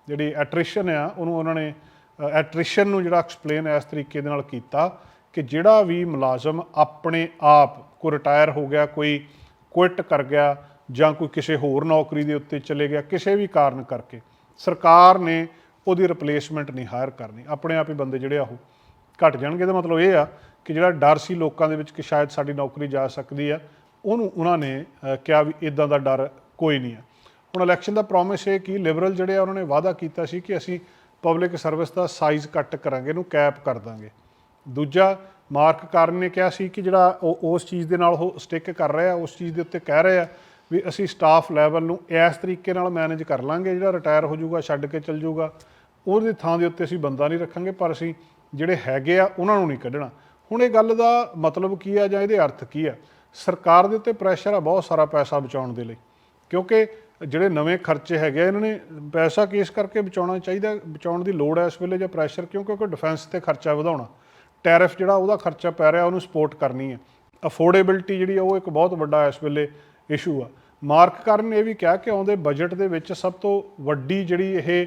ਜਿਹੜੀ ਐਟ੍ਰਿਸ਼ਨ ਆ, ਉਹਨੂੰ ਉਹਨਾਂ ਨੇ ਐਟ੍ਰਿਸ਼ਨ ਨੂੰ ਜਿਹੜਾ ਐਕਸਪਲੇਨ ਇਸ ਤਰੀਕੇ ਦੇ ਨਾਲ ਕੀਤਾ ਕਿ ਜਿਹੜਾ ਵੀ ਮੁਲਾਜ਼ਮ ਆਪਣੇ ਆਪ ਕੋਈ ਰਿਟਾਇਰ ਹੋ ਗਿਆ, ਕੋਈ ਕੁਇਟ ਕਰ ਗਿਆ ਜਾਂ ਕੋਈ ਕਿਸੇ ਹੋਰ ਨੌਕਰੀ ਦੇ ਉੱਤੇ ਚਲੇ ਗਿਆ, ਕਿਸੇ ਵੀ ਕਾਰਨ ਕਰਕੇ, ਸਰਕਾਰ ਨੇ ਉਹਦੀ ਰਿਪਲੇਸਮੈਂਟ ਨਹੀਂ ਹਾਇਰ ਕਰਨੀ। ਆਪਣੇ ਆਪ ਹੀ ਬੰਦੇ ਜਿਹੜੇ ਆ ਉਹ ਘਟ ਜਾਣਗੇ। ਇਹਦਾ ਮਤਲਬ ਇਹ ਆ ਕਿ ਜਿਹੜਾ ਡਰ ਸੀ ਲੋਕਾਂ ਦੇ ਵਿੱਚ ਕਿ ਸ਼ਾਇਦ ਸਾਡੀ ਨੌਕਰੀ ਜਾ ਸਕਦੀ ਆ, ਉਹਨੂੰ ਉਹਨਾਂ ਨੇ ਕਿਹਾ ਵੀ ਇਦਾਂ ਦਾ ਡਰ ਕੋਈ ਨਹੀਂ ਆ। ਹੁਣ ਇਲੈਕਸ਼ਨ ਦਾ ਪ੍ਰੋਮਿਸ ਇਹ ਕਿ ਲਿਬਰਲ ਜਿਹੜੇ ਆ, ਉਹਨਾਂ ਨੇ ਵਾਅਦਾ ਕੀਤਾ ਸੀ ਕਿ ਅਸੀਂ ਪਬਲਿਕ ਸਰਵਿਸ ਦਾ ਸਾਈਜ਼ ਕੱਟ ਕਰਾਂਗੇ, ਇਹਨੂੰ ਕੈਪ ਕਰ ਦਾਂਗੇ। ਦੂਜਾ ਮਾਰਕ ਕਾਰਨ ਨੇ ਕਿਹਾ ਸੀ ਕਿ ਜਿਹੜਾ ਉਹ, ਉਸ ਚੀਜ਼ ਦੇ ਨਾਲ ਉਹ ਸਟਿਕ ਕਰ ਰਿਹਾ, ਉਸ ਚੀਜ਼ ਦੇ ਉੱਤੇ ਕਹਿ ਰਿਹਾ ਵੀ ਅਸੀਂ ਸਟਾਫ ਲੈਵਲ ਨੂੰ ਇਸ ਤਰੀਕੇ ਨਾਲ ਮੈਨੇਜ ਕਰ ਲਾਂਗੇ, ਜਿਹੜਾ ਰਿਟਾਇਰ ਹੋ ਜਾਊਗਾ, ਛੱਡ ਕੇ ਚੱਲ ਜਾਊਗਾ। ਉਹਦੀ ਥਾਂ ਦੇ ਉੱਤੇ ਅਸੀਂ ਬੰਦਾ ਨਹੀਂ ਰੱਖਾਂਗੇ, ਪਰ ਅਸੀਂ ਜਿਹੜੇ ਹੈਗੇ ਆ, ਉਹਨਾਂ ਨੂੰ ਨਹੀਂ ਕੱਢਣਾ। ਹੁਣ ਇਹ ਗੱਲ ਦਾ ਮਤਲਬ ਕੀ ਆ ਜਾਂ ਇਹਦੇ ਅਰਥ ਕੀ ਆ? ਸਰਕਾਰ ਦੇ ਉੱਤੇ ਪ੍ਰੈਸ਼ਰ ਆ ਬਹੁਤ ਸਾਰਾ ਪੈਸਾ ਬਚਾਉਣ ਦੇ ਲਈ। ਕਿਉਂਕਿ ਜਿਹੜੇ ਨਵੇਂ ਖਰਚੇ ਹੈਗੇ ਆ, ਇਹਨਾਂ ਨੇ ਪੈਸਾ ਕੇਸ ਕਰਕੇ ਬਚਾਉਣਾ ਚਾਹੀਦਾ ਬਚਾਉਣ ਦੀ ਲੋੜ ਹੈ ਇਸ ਵੇਲੇ ਜਾਂ ਪ੍ਰੈਸ਼ਰ ਕਿਉਂ? ਕਿਉਂਕਿ ਡਿਫੈਂਸ ਤੇ ਖਰਚਾ ਵਧਾਉਣਾ। ਟੈਰਿਫ ਜਿਹੜਾ ਉਹਦਾ ਖਰਚਾ ਪੈ ਰਿਹਾ ਉਹਨੂੰ ਸਪੋਰਟ ਕਰਨੀ ਹੈ। ਅਫੋਰਡੇਬਿਲਟੀ ਜਿਹੜੀ ਆ ਉਹ ਇੱਕ ਬਹੁਤ ਵੱਡਾ ਇਸ ਵੇਲੇ ਇਸ਼ੂ ਆ। ਮਾਰਕ ਕਰਨ ਨੇ ਇਹ ਵੀ ਕਿਹਾ ਕਿ ਆਉਂਦੇ ਬਜਟ ਦੇ ਵਿੱਚ ਸਭ ਤੋਂ ਵੱਡੀ ਜਿਹੜੀ ਇਹ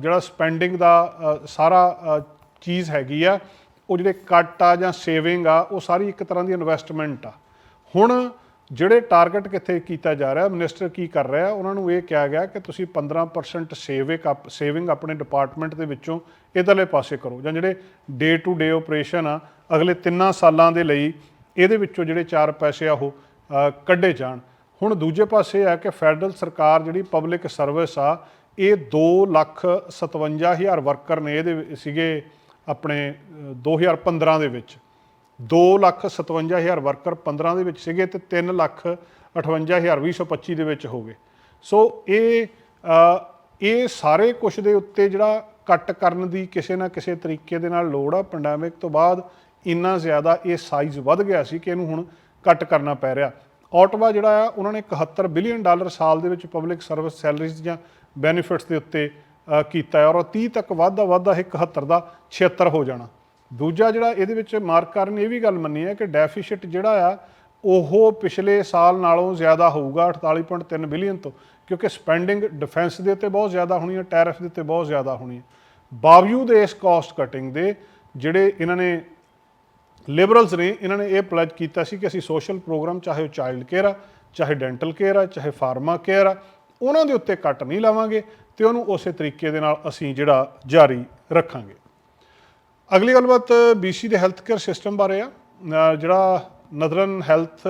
ਜਿਹੜਾ ਸਪੈਂਡਿੰਗ ਦਾ ਸਾਰਾ ਚੀਜ਼ ਹੈਗੀ ਆ ਉਹ ਜਿਹੜੇ ਕੱਟ ਆ ਜਾਂ ਸੇਵਿੰਗ ਆ ਉਹ ਸਾਰੀ ਇੱਕ ਤਰ੍ਹਾਂ ਦੀ ਇਨਵੈਸਟਮੈਂਟ ਆ। ਹੁਣ ਜਿਹੜੇ ਟਾਰਗੇਟ ਕਿੱਥੇ ਕੀਤਾ ਜਾ ਰਿਹਾ ਮਿਨਿਸਟਰ ਕੀ ਕਰ ਰਿਹਾ ਉਹਨਾਂ ਨੂੰ ਇਹ ਕਿਹਾ ਗਿਆ ਕਿ ਤੁਸੀਂ 15% ਸੇਵਿੰਗ ਅਪ ਸੇਵਿੰਗ ਆਪਣੇ ਡਿਪਾਰਟਮੈਂਟ ਦੇ ਵਿੱਚੋਂ ਇਧਰਲੇ ਪਾਸੇ ਕਰੋ। ਜਾਂ ਜਿਹੜੇ ਡੇ ਟੂ ਡੇ ਆਪਰੇਸ਼ਨ ਆ ਅਗਲੇ 3 ਸਾਲਾਂ ਦੇ ਲਈ ਇਹਦੇ ਵਿੱਚੋਂ ਜਿਹੜੇ 4 ਪੈਸੇ ਆ ਉਹ ਕੱਢੇ ਜਾਣ। ਹੁਣ ਦੂਜੇ ਪਾਸੇ ਆ ਕਿ ਫੈਡਰਲ ਸਰਕਾਰ ਜਿਹੜੀ ਪਬਲਿਕ ਸਰਵਿਸ ਆ ਇਹ 2 ਲੱਖ 57 ਹਜ਼ਾਰ ਵਰਕਰ ਨੇ ਇਹਦੇ ਸੀਗੇ ਆਪਣੇ ਅ, 2015 ਦੇ ਵਿੱਚ। 2 ਲੱਖ 57 ਹਜ਼ਾਰ ਵਰਕਰ 15 ਦੇ ਵਿੱਚ ਸੀਗੇ ਤੇ 3 ਲੱਖ 58 ਹਜ਼ਾਰ 2025 ਦੇ ਵਿੱਚ ਹੋ ਗਏ। ਸੋ ਇਹ ਇਹ ਸਾਰੇ ਕੁਝ ਦੇ ਉੱਤੇ ਜਿਹੜਾ ਕੱਟ ਕਰਨ ਦੀ ਕਿਸੇ ਨਾ ਕਿਸੇ ਤਰੀਕੇ ਦੇ ਨਾਲ ਲੋੜ ਆ। ਪੈਂਡੈਮਿਕ ਤੋਂ ਬਾਅਦ ਇੰਨਾ ਜ਼ਿਆਦਾ ਇਹ ਸਾਈਜ਼ ਵੱਧ ਗਿਆ ਸੀ ਕਿ ਇਹਨੂੰ ਹੁਣ ਕੱਟ ਕਰਨਾ ਪੈ ਰਿਹਾ। ਆਟਵਾ ਜਿਹੜਾ ਆ, ਉਹਨਾਂ ਨੇ 71 ਬਿਲੀਅਨ ਡਾਲਰ ਸਾਲ ਦੇ ਵਿੱਚ ਪਬਲਿਕ ਸਰਵਿਸ ਸੈਲਰੀਜ਼ ਜਾਂ ਬੈਨੀਫਿਟਸ ਦੇ ਉੱਤੇ ਕੀਤਾ ਹੈ ਔਰ ਉਹ 30 ਤੱਕ ਵਾਧਾ ਵਾਧਾ ਇਹ 71 ਦਾ 76 ਹੋ ਜਾਣਾ। ਦੂਜਾ ਜਿਹੜਾ ਇਹਦੇ ਵਿੱਚ ਮਾਰਕ ਕਰਨ, ਇਹ ਵੀ ਗੱਲ ਮੰਨੀ ਹੈ ਕਿ ਡੈਫੀਸਿਟ ਜਿਹੜਾ ਆ, ਉਹ ਪਿਛਲੇ ਸਾਲ ਨਾਲੋਂ ਜ਼ਿਆਦਾ ਹੋਊਗਾ 48.3 ਬਿਲੀਅਨ ਤੋਂ, ਕਿਉਂਕਿ ਸਪੈਂਡਿੰਗ ਡਿਫੈਂਸ ਦੇ ਉੱਤੇ ਬਹੁਤ ਜ਼ਿਆਦਾ ਹੋਣੀ ਹੈ ਟੈਰਿਫ ਦੇ ਉੱਤੇ ਬਹੁਤ ਜ਼ਿਆਦਾ ਹੋਣੀ ਹੈ। ਬਾਵਜੂਦ ਇਸ ਕਾਸਟ ਕਟਿੰਗ ਦੇ, ਜਿਹੜੇ ਇਹਨਾਂ ਨੇ ਲਿਬਰਲਸ ਨੇ, ਇਹਨਾਂ ਨੇ ਇਹ ਪਲੇਜ ਕੀਤਾ ਸੀ ਕਿ ਅਸੀਂ ਸੋਸ਼ਲ ਪ੍ਰੋਗਰਾਮ ਚਾਹੇ ਉਹ ਚਾਈਲਡ ਕੇਅਰ ਆ, ਚਾਹੇ ਡੈਂਟਲ ਕੇਅਰ ਆ, ਚਾਹੇ ਫਾਰਮਾ ਕੇਅਰ ਆ, ਉਹਨਾਂ ਦੇ ਉੱਤੇ ਕੱਟ ਨਹੀਂ ਲਾਵਾਂਗੇ ਤੇ ਉਹਨੂੰ ਉਸੇ ਤਰੀਕੇ ਦੇ ਨਾਲ ਅਸੀਂ ਜਿਹੜਾ ਜਾਰੀ ਰੱਖਾਂਗੇ। ਅਗਲੀ ਗੱਲਬਾਤ BC ਦੇ ਹੈਲਥ ਕੇਅਰ ਸਿਸਟਮ ਬਾਰੇ ਆ। ਜਿਹੜਾ ਨਦਰਨ ਹੈਲਥ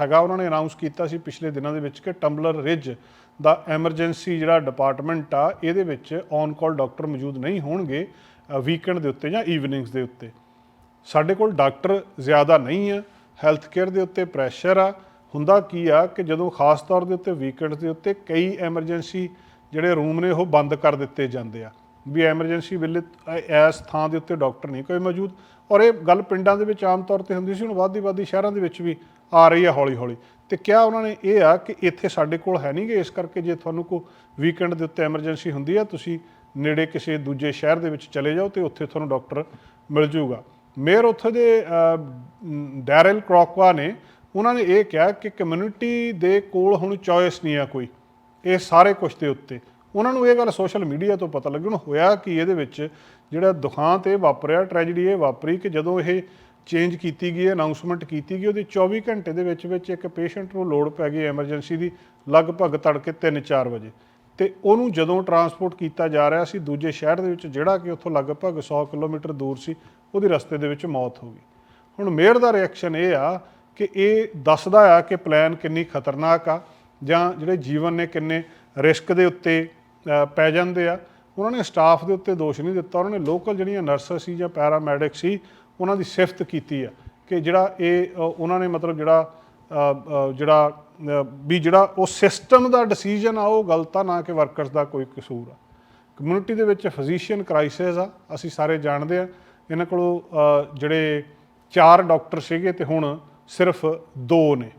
ਹੈਗਾ, ਉਹਨਾਂ ਨੇ ਅਨਾਉਂਸ ਕੀਤਾ ਸੀ ਪਿਛਲੇ ਦਿਨਾਂ ਦੇ ਵਿੱਚ ਕਿ ਟੰਬਲਰ ਰਿਜ ਦਾ ਐਮਰਜੈਂਸੀ ਜਿਹੜਾ ਡਿਪਾਰਟਮੈਂਟ ਆ, ਇਹਦੇ ਵਿੱਚ ਔਨ ਕਾਲ ਡਾਕਟਰ ਮੌਜੂਦ ਨਹੀਂ ਹੋਣਗੇ ਵੀਕਐਂਡ ਦੇ ਉੱਤੇ ਜਾਂ ਈਵਨਿੰਗਸ ਦੇ ਉੱਤੇ। ਸਾਡੇ ਕੋਲ ਡਾਕਟਰ ਜ਼ਿਆਦਾ ਨਹੀਂ ਆ ਹੈਲਥ ਕੇਅਰ ਦੇ ਉੱਤੇ ਪ੍ਰੈਸ਼ਰ ਆ। ਹੁੰਦਾ ਕੀ ਆ ਕਿ ਜਦੋਂ ਖਾਸ ਤੌਰ ਦੇ ਉੱਤੇ ਵੀਕਐਂਡਸ ਦੇ ਉੱਤੇ ਕਈ ਐਮਰਜੈਂਸੀ ਜਿਹੜੇ ਰੂਮ ਨੇ ਉਹ ਬੰਦ ਕਰ ਦਿੱਤੇ ਜਾਂਦੇ ਆ। ਵੀ ਐਮਰਜੈਂਸੀ ਵੇਲੇ ਅ- ਇਸ ਥਾਂ ਦੇ ਉੱਤੇ ਡਾਕਟਰ ਨਹੀਂ ਕੋਈ ਮੌਜੂਦ। ਔਰ ਇਹ ਗੱਲ ਪਿੰਡਾਂ ਦੇ ਵਿੱਚ ਆਮ ਤੌਰ ਤੇ ਹੁੰਦੀ ਸੀ ਹੁਣ ਵੱਧਦੀ ਵੱਧਦੀ ਸ਼ਹਿਰਾਂ ਦੇ ਵਿੱਚ ਵੀ ਆ ਰਹੀ ਹੈ ਹੌਲੀ ਹੌਲੀ ਤੇ ਕਿਹਾ ਉਹਨਾਂ ਨੇ ਇਹ ਆ ਕਿ ਇੱਥੇ ਸਾਡੇ ਕੋਲ ਹੈ ਨਹੀਂਗੇ ਇਸ ਕਰਕੇ ਜੇ ਤੁਹਾਨੂੰ ਕੋ ਵੀਕਐਂਡ ਦੇ ਉੱਤੇ ਐਮਰਜੈਂਸੀ ਹੁੰਦੀ ਆ ਤੁਸੀਂ ਨੇੜੇ ਕਿਸੇ ਦੂਜੇ ਸ਼ਹਿਰ ਦੇ ਵਿੱਚ ਚਲੇ ਜਾਓ ਤੇ ਉੱਥੇ ਤੁਹਾਨੂੰ ਡਾਕਟਰ ਮਿਲ ਜਾਊਗਾ ਮੇਅਰ ਉੱਥੇ ਦੇ ਅ, ਡੈਰਲ ਕ੍ਰੋਕਵਾ ਨੇ ਉਹਨਾਂ ਨੇ ਇਹ ਕਿਹਾ ਕਿ ਕਮਿਊਨਿਟੀ ਦੇ ਕੋਲ ਹੁਣ ਚੋਇਸ ਨਹੀਂ ਆ ਕੋਈ ਇਹ ਸਾਰੇ ਕੁਝ ਦੇ ਉੱਤੇ। ਉਹਨਾਂ ਨੂੰ ਇਹ ਗੱਲ ਸੋਸ਼ਲ ਮੀਡੀਆ ਤੋਂ ਪਤਾ ਲੱਗੀ ਹੁਣ ਹੋਇਆ ਕਿ ਇਹਦੇ ਵਿੱਚ? ਜਿਹੜਾ ਦੁਖਾਂਤ ਇਹ ਵਾਪਰਿਆ ਟ੍ਰੈਜੇਡੀ ਇਹ ਵਾਪਰੀ ਕਿ ਜਦੋਂ ਇਹ ਚੇਂਜ ਕੀਤੀ ਗਈ ਅਨਾਉਂਸਮੈਂਟ ਕੀਤੀ ਗਈ, ਉਹਦੇ 24 ਘੰਟੇ ਦੇ ਵਿੱਚ ਵਿੱਚ ਇੱਕ ਪੇਸ਼ੈਂਟ ਨੂੰ ਲੋੜ ਪੈ ਗਈ ਐਮਰਜੈਂਸੀ ਦੀ, ਲਗਭਗ ਤੜਕੇ 3-4 ਵਜੇ। ਤੇ ਉਹਨੂੰ ਜਦੋਂ ਟਰਾਂਸਪੋਰਟ ਕੀਤਾ ਜਾ ਰਿਹਾ ਸੀ, ਦੂਜੇ ਸ਼ਹਿਰ ਦੇ ਵਿੱਚ, ਜਿਹੜਾ ਕਿ ਉੱਥੋਂ ਲਗਭਗ 100 ਕਿਲੋਮੀਟਰ ਦੂਰ ਸੀ, ਉਹਦੀ ਰਸਤੇ ਦੇ ਵਿੱਚ ਮੌਤ ਹੋ ਗਈ। ਹੁਣ ਮੇਅਰ ਦਾ ਰਿਐਕਸ਼ਨ ਇਹ ਆ ਕਿ ਇਹ ਦੱਸਦਾ ਆ ਕਿ ਪਲਾਨ ਕਿੰਨੀ ਖਤਰਨਾਕ ਆ, ਜਾਂ ਜਿਹੜੇ ਜੀਵਨ ਨੇ ਕਿੰਨੇ ਰਿਸਕ ਦੇ ਉੱਤੇ ਪੈ ਜਾਂਦੇ ਆ। ਉਹਨਾਂ ਨੇ ਸਟਾਫ ਦੇ ਉੱਤੇ ਦੋਸ਼ ਨਹੀਂ ਦਿੱਤਾ। ਉਹਨਾਂ ਨੇ ਲੋਕਲ ਜਿਹੜੀਆਂ ਨਰਸਸ ਸੀ ਜਾਂ ਪੈਰਾਮੈਡਿਕ ਸੀ, ਉਹਨਾਂ ਦੀ ਸਿਫਤ ਕੀਤੀ ਆ ਕਿ ਜਿਹੜਾ ਇਹ ਉਹਨਾਂ ਨੇ ਮਤਲਬ ਜਿਹੜਾ ਜਿਹੜਾ ਵੀ ਜਿਹੜਾ ਉਹ ਸਿਸਟਮ ਦਾ ਡਿਸੀਜਨ ਆ, ਉਹ ਗਲਤ ਆ, ਨਾ ਕਿ ਵਰਕਰਸ ਦਾ ਕੋਈ ਕਸੂਰ ਆ। ਕਮਿਊਨਿਟੀ ਦੇ ਵਿੱਚ ਫਿਜ਼ੀਸ਼ੀਅਨ ਕ੍ਰਾਈਸਿਸ ਆ, ਅਸੀਂ ਸਾਰੇ ਜਾਣਦੇ ਆ। ਇਹਨਾਂ ਕੋਲੋਂ ਜਿਹੜੇ ਚਾਰ ਡਾਕਟਰ ਸੀਗੇ ਤੇ ਹੁਣ ਸਿਰਫ ਦੋ ਨੇ।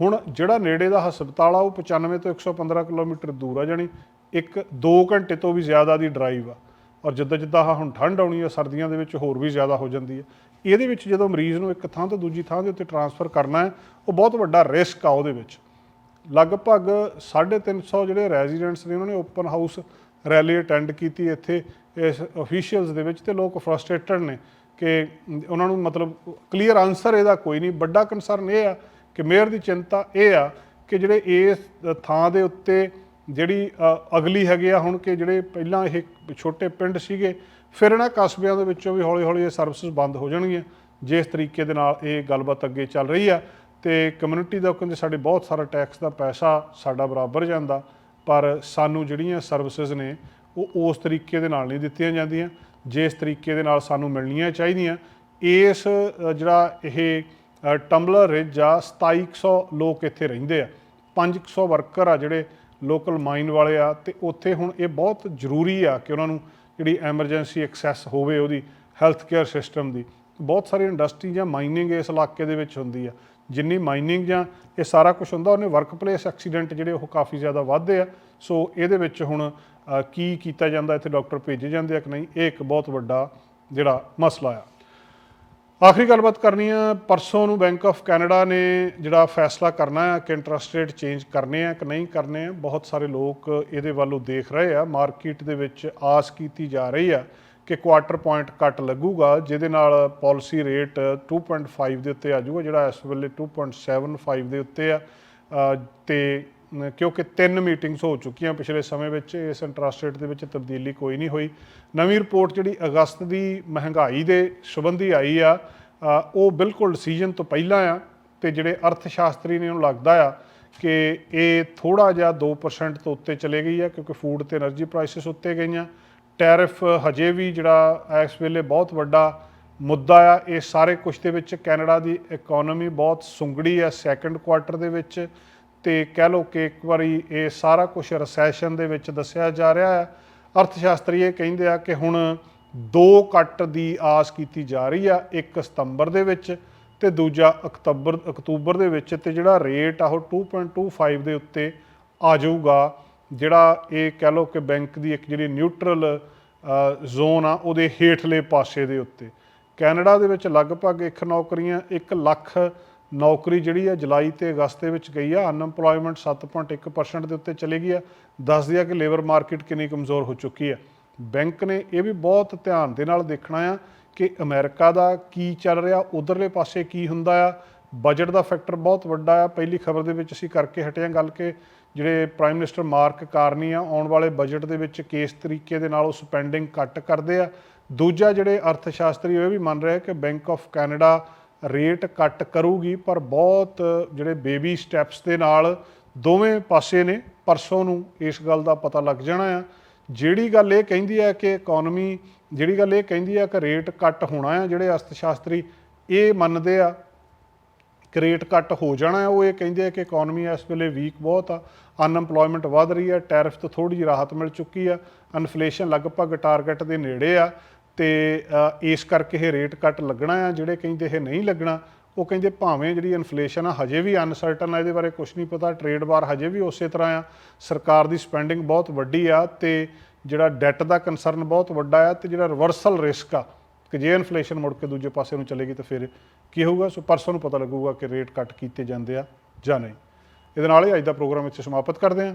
ਹੁਣ ਜਿਹੜਾ ਨੇੜੇ ਦਾ ਹਸਪਤਾਲ ਆ, ਉਹ 95 ਤੋਂ 115 ਕਿਲੋਮੀਟਰ ਦੂਰ ਆ, ਜਾਣੀ ਇੱਕ 2 ਘੰਟੇ ਤੋਂ ਵੀ ਜ਼ਿਆਦਾ ਦੀ ਡਰਾਈਵ ਆ। ਔਰ ਜਿੱਦਾਂ ਜਿੱਦਾਂ ਹੁਣ ਠੰਡ ਆਉਣੀ ਆ, ਸਰਦੀਆਂ ਦੇ ਵਿੱਚ ਹੋਰ ਵੀ ਜ਼ਿਆਦਾ ਹੋ ਜਾਂਦੀ ਹੈ ਇਹਦੇ ਵਿੱਚ ਜਦੋਂ ਮਰੀਜ਼ ਨੂੰ ਇੱਕ ਥਾਂ ਤੋਂ ਦੂਜੀ ਥਾਂ ਦੇ ਉੱਤੇ ਟਰਾਂਸਫਰ ਕਰਨਾ ਹੈ, ਉਹ ਬਹੁਤ ਵੱਡਾ ਰਿਸਕ ਆ ਉਹਦੇ ਵਿੱਚ। ਲਗਭਗ 350 ਜਿਹੜੇ ਰੈਜ਼ੀਡੈਂਟਸ ਨੇ ਉਹਨਾਂ ਨੇ ਓਪਨ ਹਾਊਸ ਰੈਲੀ ਅਟੈਂਡ ਕੀਤੀ ਇੱਥੇ, ਇਸ ਅਫੀਸ਼ੀਅਲਸ ਦੇ ਵਿੱਚ ਤੇ ਲੋਕ ਫਰਸਟ੍ਰੇਟਡ ਨੇ ਕਿ ਉਹਨਾਂ ਨੂੰ ਮਤਲਬ ਕਲੀਅਰ ਆਨਸਰ ਇਹਦਾ ਕੋਈ ਨਹੀਂ। ਵੱਡਾ ਕਨਸਰਨ ਇਹ ਆ ਕਿ ਮੇਅਰ ਦੀ ਚਿੰਤਾ ਇਹ ਆ ਕਿ ਜਿਹੜੇ ਇਸ ਥਾਂ ਦੇ ਉੱਤੇ ਜਿਹੜੀ ਅਗਲੀ ਹੈਗੇ ਆ ਹੁਣ ਕਿ ਜਿਹੜੇ ਪਹਿਲਾਂ ਇਹ ਛੋਟੇ ਪਿੰਡ ਸੀਗੇ, ਫਿਰ ਇਹਨਾਂ ਕਸਬਿਆਂ ਦੇ ਵਿੱਚੋਂ ਵੀ ਹੌਲੀ-ਹੌਲੀ ਇਹ ਸਰਵਿਸਿਜ਼ ਬੰਦ ਹੋ ਜਾਣਗੀਆਂ। ਜਿਸ ਤਰੀਕੇ ਦੇ ਨਾਲ ਇਹ ਗੱਲਬਾਤ ਅੱਗੇ ਚੱਲ ਰਹੀ ਆ ਤੇ ਕਮਿਊਨਿਟੀ ਦਾ ਕਹਿੰਦੇ ਸਾਡੇ ਬਹੁਤ ਸਾਰਾ ਟੈਕਸ ਦਾ ਪੈਸਾ ਸਾਡਾ ਬਰਾਬਰ ਜਾਂਦਾ, ਪਰ ਸਾਨੂੰ ਜਿਹੜੀਆਂ ਸਰਵਿਸਿਜ਼ ਨੇ, ਉਹ ਉਸ ਤਰੀਕੇ ਦੇ ਨਾਲ ਨਹੀਂ ਦਿੱਤੀਆਂ ਜਾਂਦੀਆਂ। ਜਿਸ ਤਰੀਕੇ ਦੇ ਨਾਲ ਸਾਨੂੰ ਮਿਲਣੀਆਂ ਚਾਹੀਦੀਆਂ। ਇਸ ਜਿਹੜਾ ਇਹ ਟੰਬਲਰ ਰਿਜ ਆ 2700 ਲੋਕ ਇੱਥੇ ਰਹਿੰਦੇ ਆ। 500 ਵਰਕਰ ਆ ਜਿਹੜੇ ਲੋਕਲ ਮਾਈਨ ਵਾਲੇ ਆ ਤੇ ਉੱਥੇ ਹੁਣ ਇਹ ਬਹੁਤ ਜ਼ਰੂਰੀ ਆ ਕਿ ਉਹਨਾਂ ਨੂੰ ਜਿਹੜੀ ਐਮਰਜੈਂਸੀ ਐਕਸੈਸ ਹੋਵੇ ਉਹਦੀ ਹੈਲਥ ਕੇਅਰ ਸਿਸਟਮ ਦੀ। ਬਹੁਤ ਸਾਰੀ ਇੰਡਸਟਰੀ ਜਾਂ ਮਾਈਨਿੰਗ ਇਸ ਇਲਾਕੇ ਦੇ ਵਿੱਚ ਹੁੰਦੀ ਆ। ਜਿੰਨੀ ਮਾਈਨਿੰਗ ਜਾਂ ਇਹ ਸਾਰਾ ਕੁਝ ਹੁੰਦਾ, ਉਹਨੇ ਵਰਕਪਲੇਸ ਐਕਸੀਡੈਂਟ ਜਿਹੜੇ ਉਹ ਕਾਫੀ ਜ਼ਿਆਦਾ ਵੱਧਦੇ ਆ। ਸੋ ਇਹਦੇ ਵਿੱਚ ਹੁਣ ਕੀ ਕੀਤਾ ਜਾਂਦਾ, ਇੱਥੇ ਡਾਕਟਰ ਭੇਜੇ ਜਾਂਦੇ ਆ ਕਿ ਨਹੀਂ, ਇਹ ਇੱਕ ਬਹੁਤ ਵੱਡਾ ਜਿਹੜਾ ਮਸਲਾ ਆ। ਆਖਰੀ ਗੱਲਬਾਤ ਕਰਨੀ ਆ ਪਰਸੋਂ ਨੂੰ ਬੈਂਕ ਆਫ ਕੈਨੇਡਾ ਨੇ ਜਿਹੜਾ ਫੈਸਲਾ ਕਰਨਾ ਹੈ ਕਿ ਇੰਟਰਸਟ ਰੇਟ ਚੇਂਜ ਕਰਨੇ ਆ ਕਿ ਨਹੀਂ ਕਰਨੇ ਆ ਬਹੁਤ ਸਾਰੇ ਲੋਕ ਇਹਦੇ ਵੱਲੋਂ ਦੇਖ ਰਹੇ ਆ ਮਾਰਕੀਟ ਦੇ ਵਿੱਚ ਆਸ ਕੀਤੀ ਜਾ ਰਹੀ ਆ ਕਿ ਕੁਆਟਰ ਪੁਆਇੰਟ ਕੱਟ ਲੱਗੂਗਾ ਜਿਹਦੇ ਨਾਲ ਪਾਲਿਸੀ ਰੇਟ 2.5 ਦੇ ਉੱਤੇ ਆ ਜਾਊਗਾ ਜਿਹੜਾ ਇਸ ਵੇਲੇ 2.75 ਦੇ ਉੱਤੇ ਆ ਅ, ਤੇ ਕਿਉਂਕਿ ਤਿੰਨ ਮੀਟਿੰਗਸ ਹੋ ਚੁੱਕੀਆਂ ਪਿਛਲੇ ਸਮੇਂ ਵਿੱਚ, ਇਸ ਇੰਟਰਸਟ ਰੇਟ ਦੇ ਵਿੱਚ ਤਬਦੀਲੀ ਕੋਈ ਨਹੀਂ ਹੋਈ। ਨਵੀਂ ਰਿਪੋਰਟ ਜਿਹੜੀ ਅਗਸਤ ਦੀ ਮਹਿੰਗਾਈ ਦੇ ਸੰਬੰਧੀ ਆਈ ਆ ਉਹ ਬਿਲਕੁਲ ਸੀਜ਼ਨ ਤੋਂ ਪਹਿਲਾਂ ਆ ਤੇ ਜਿਹੜੇ ਅਰਥ ਸ਼ਾਸਤਰੀ ਨੇ ਉਹਨੂੰ ਲੱਗਦਾ ਆ ਕਿ ਇਹ ਥੋੜਾ ਜਿਹਾ 2% ਤੋਂ ਉੱਤੇ ਚਲੇ ਗਈ ਆ, ਕਿਉਂਕਿ ਫੂਡ ਤੇ એનર્ਜੀ ਪ੍ਰਾਈਸਸ ਉੱਤੇ ਗਈਆਂ। ਟੈਰਿਫ ਹਜੇ ਵੀ ਜਿਹੜਾ ਇਸ ਵੇਲੇ ਬਹੁਤ ਵੱਡਾ ਮੁੱਦਾ ਆ, ਇਹ ਸਾਰੇ ਕੁਝ ਦੇ ਵਿੱਚ ਕੈਨੇਡਾ ਦੀ ਇਕਨੋਮੀ ਬਹੁਤ ਸੁੰਗੜੀ ਆ ਸੈਕੰਡ ਕੁਆਟਰ ਦੇ ਵਿੱਚ। ਤੇ ਕਹਿ ਲਓ ਕਿ ਇੱਕ ਵਾਰੀ ਇਹ ਸਾਰਾ ਕੁਝ ਰੈਸੈਸ਼ਨ ਦੇ ਵਿੱਚ ਦੱਸਿਆ ਜਾ ਰਿਹਾ ਹੈ। ਅਰਥ ਸ਼ਾਸਤਰੀ ਇਹ ਕਹਿੰਦੇ ਆ ਕਿ ਹੁਣ ਦੋ ਕੱਟ ਦੀ ਆਸ ਕੀਤੀ ਜਾ ਰਹੀ ਆ, ਇੱਕ ਸਤੰਬਰ ਦੇ ਵਿੱਚ ਤੇ ਦੂਜਾ ਅਕਤੂਬਰ ਅਕਤੂਬਰ ਦੇ ਵਿੱਚ ਤੇ ਜਿਹੜਾ ਰੇਟ ਆ ਉਹ 2.25 ਦੇ ਉੱਤੇ ਆ ਜਾਊਗਾ। ਜਿਹੜਾ ਇਹ ਕਹਿ ਲਓ ਕਿ ਬੈਂਕ ਦੀ ਇੱਕ ਜਿਹੜੀ ਨਿਊਟਰਲ ਜ਼ੋਨ ਆ, ਉਹਦੇ ਹੇਠਲੇ ਪਾਸੇ ਦੇ ਉੱਤੇ। ਕੈਨੇਡਾ ਦੇ ਵਿੱਚ ਲਗਭਗ ਇੱਕ ਨੌਕਰੀਆਂ 1 ਲੱਖ ਨੌਕਰੀ ਜਿਹੜੀ ਆ ਜੁਲਾਈ ਤੇ ਅਗਸਤ ਦੇ ਵਿੱਚ ਗਈ ਆ ਅਨਐਮਪਲੋਇਮੈਂਟ 7.1% ਦੇ ਉੱਤੇ ਚਲੇ ਗਈ ਆ, ਦੱਸਦੀ ਆ ਕਿ ਲੇਬਰ ਮਾਰਕੀਟ ਕਿੰਨੀ ਕਮਜ਼ੋਰ ਹੋ ਚੁੱਕੀ ਆ ਬੈਂਕ ਨੇ ਇਹ ਵੀ ਬਹੁਤ ਧਿਆਨ ਦੇ ਨਾਲ ਦੇਖਣਾ ਆ ਕਿ ਅਮਰੀਕਾ ਦਾ ਕੀ ਚੱਲ ਰਿਹਾ, ਉਧਰਲੇ ਪਾਸੇ ਕੀ ਹੁੰਦਾ ਆ। ਬਜਟ ਦਾ ਫੈਕਟਰ ਬਹੁਤ ਵੱਡਾ ਆ। ਪਹਿਲੀ ਖਬਰ ਦੇ ਵਿੱਚ ਅਸੀਂ ਕਰਕੇ ਹਟੇ ਹਾਂ ਗੱਲ ਕਿ ਜਿਹੜੇ ਪ੍ਰਾਈਮ ਮਿਨਿਸਟਰ ਮਾਰਕ ਕਾਰਨੀ ਆ, ਆਉਣ ਵਾਲੇ ਬਜਟ ਦੇ ਵਿੱਚ ਕਿਸ ਤਰੀਕੇ ਦੇ ਨਾਲ ਉਹ ਸਪੈਂਡਿੰਗ ਕੱਟ ਕਰਦੇ ਆ। ਦੂਜਾ ਜਿਹੜੇ ਅਰਥ ਸ਼ਾਸਤਰੀ ਉਹ ਇਹ ਵੀ ਮੰਨ ਰਿਹਾ ਕਿ ਬੈਂਕ ਆਫ ਕੈਨੇਡਾ ਰੇਟ ਕੱਟ ਕਰੂਗੀ, ਪਰ ਬਹੁਤ ਜਿਹੜੇ ਬੇਬੀ ਸਟੈਪਸ ਦੇ ਨਾਲ ਦੋਵੇਂ ਪਾਸੇ ਨੇ, ਪਰਸੋਂ ਨੂੰ ਇਸ ਗੱਲ ਦਾ ਪਤਾ ਲੱਗ ਜਾਣਾ ਆ। ਜਿਹੜੀ ਗੱਲ ਇਹ ਕਹਿੰਦੀ ਹੈ ਕਿ ਇਕਨੋਮੀ ਜਿਹੜੀ ਗੱਲ ਇਹ ਕਹਿੰਦੀ ਹੈ ਕਿ ਰੇਟ ਕੱਟ ਹੋਣਾ ਆ, ਜਿਹੜੇ ਅਰਥ ਸ਼ਾਸਤਰੀ ਇਹ ਮੰਨਦੇ ਆ ਕਿ ਰੇਟ ਕੱਟ ਹੋ ਜਾਣਾ ਹੈ ਉਹ ਇਹ ਕਹਿੰਦੇ ਆ ਕਿ ਇਕਨੋਮੀ ਇਸ ਵੇਲੇ ਵੀਕ ਬਹੁਤ ਆ। ਅਨਐਮਪਲੋਇਮੈਂਟ ਵਧ ਰਹੀ ਹੈ ਟੈਰਿਫ ਤੋਂ ਥੋੜੀ ਜਿਹੀ ਰਾਹਤ ਮਿਲ ਚੁੱਕੀ ਆ। ਇਨਫਲੇਸ਼ਨ ਲਗਭਗ ਟਾਰਗੇਟ ਦੇ ਨੇੜੇ ਆ। ਤੇ ਇਸ ਕਰਕੇ ਇਹ ਰੇਟ ਕੱਟ ਲੱਗਣਾ ਆ, ਜਿਹੜੇ ਕਹਿੰਦੇ ਇਹ ਨਹੀਂ ਲੱਗਣਾ, ਉਹ ਕਹਿੰਦੇ ਭਾਵੇਂ ਜਿਹੜੀ ਇਨਫਲੇਸ਼ਨ ਆ, ਹਜੇ ਵੀ ਅਨਸਰਟਨ ਆ, ਇਹਦੇ ਬਾਰੇ ਕੁਝ ਨਹੀਂ ਪਤਾ ਟ੍ਰੇਡ ਵਾਰ ਹਜੇ ਵੀ ਉਸੇ ਤਰ੍ਹਾਂ ਆ। ਸਰਕਾਰ ਦੀ ਸਪੈਂਡਿੰਗ ਬਹੁਤ ਵੱਡੀ ਆ ਤੇ ਜਿਹੜਾ ਡੈਟ ਦਾ ਕੰਸਰਨ ਬਹੁਤ ਵੱਡਾ ਆ ਤੇ ਜਿਹੜਾ ਰਿਵਰਸਲ ਰਿਸਕ ਆ, ਕਿ ਜੇ ਇਨਫਲੇਸ਼ਨ ਮੁੜ ਕੇ ਦੂਜੇ ਪਾਸੇ ਨੂੰ ਚਲੇਗੀ ਤਾਂ ਫਿਰ ਕੀ ਹੋਊਗਾ? ਸੋ ਪਰਸੋਂ ਨੂੰ ਪਤਾ ਲੱਗੂਗਾ ਕਿ ਰੇਟ ਕੱਟ ਕੀਤੇ ਜਾਂਦੇ ਆ ਜਾਂ ਨਹੀਂ। ਇਹਦੇ ਨਾਲ ਹੀ ਅੱਜ ਦਾ ਪ੍ਰੋਗਰਾਮ ਇੱਥੇ ਸਮਾਪਤ ਕਰਦੇ ਹਾਂ।